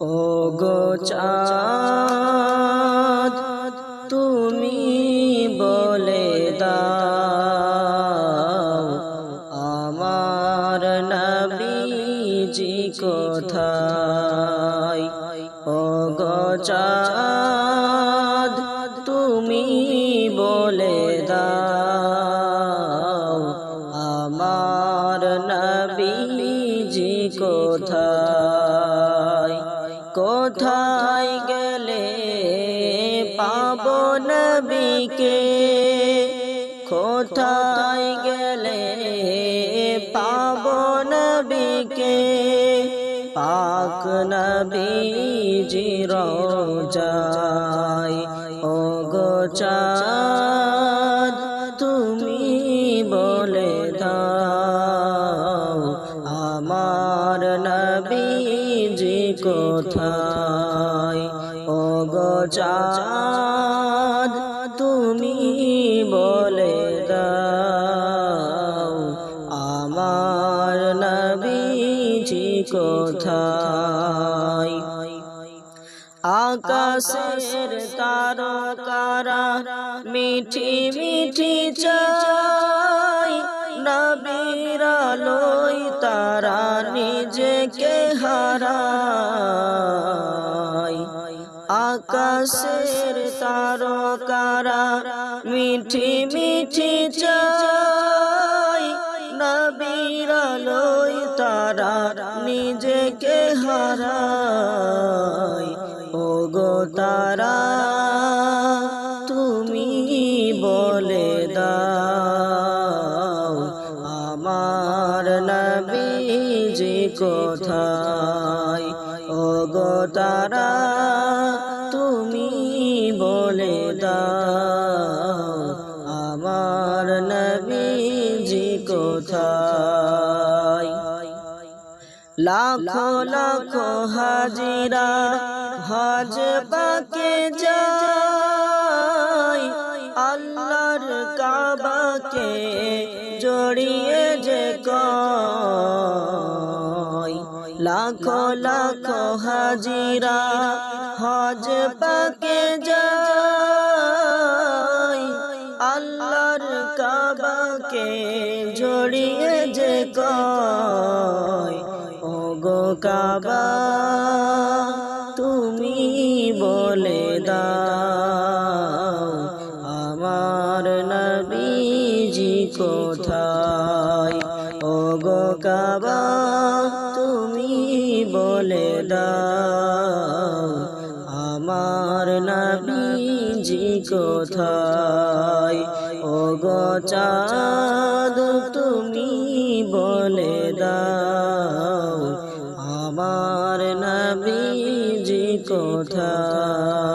ও গো চাঁদ, তুমি বলে দাও, আমার নবীজি কোথায়? ও গো চাঁদ, তুমি বলে দাও, আমার নবীজি কোথায়? কোথায় গেলে পাব নবীকে? কোথায় গেলে পাব নবীকে? পাক নবী জিরো যায় ও গো চাঁদ তুমি বলে দাও, আমার নবীজি কোথায়? আকাশের তারকারা মিঠি মিঠি চাই নবীর আলোয় তারা নিজেকে হারায়। আকাশের তারকারা মিঠি মিঠি চাই। নবীর আলোয় তারা নিজেকে হারায়। ও গো তারা, তুমি বলে দাও আমার নবীজি কোথায়? ও গো তারা বলে দাও, আমার নবীজি কোথায়? লাখো লাখো হাজিরা হজ বাকে যায়, আল্লাহর কাবাকে জড়িয়ে যে কয়। লাখো হাজিরা হজ পাকে যায়। আল্লাহর কাবাকে জড়িয়ে যে কয় ও কাবা, তুমি বলে দাও, আমার নবীজি কোথায়? ও কাবা বলে দাও আমার নবীজি কোথায়? ও চাঁদ তুমি বলে দাও আমার নবীজি কোথায়?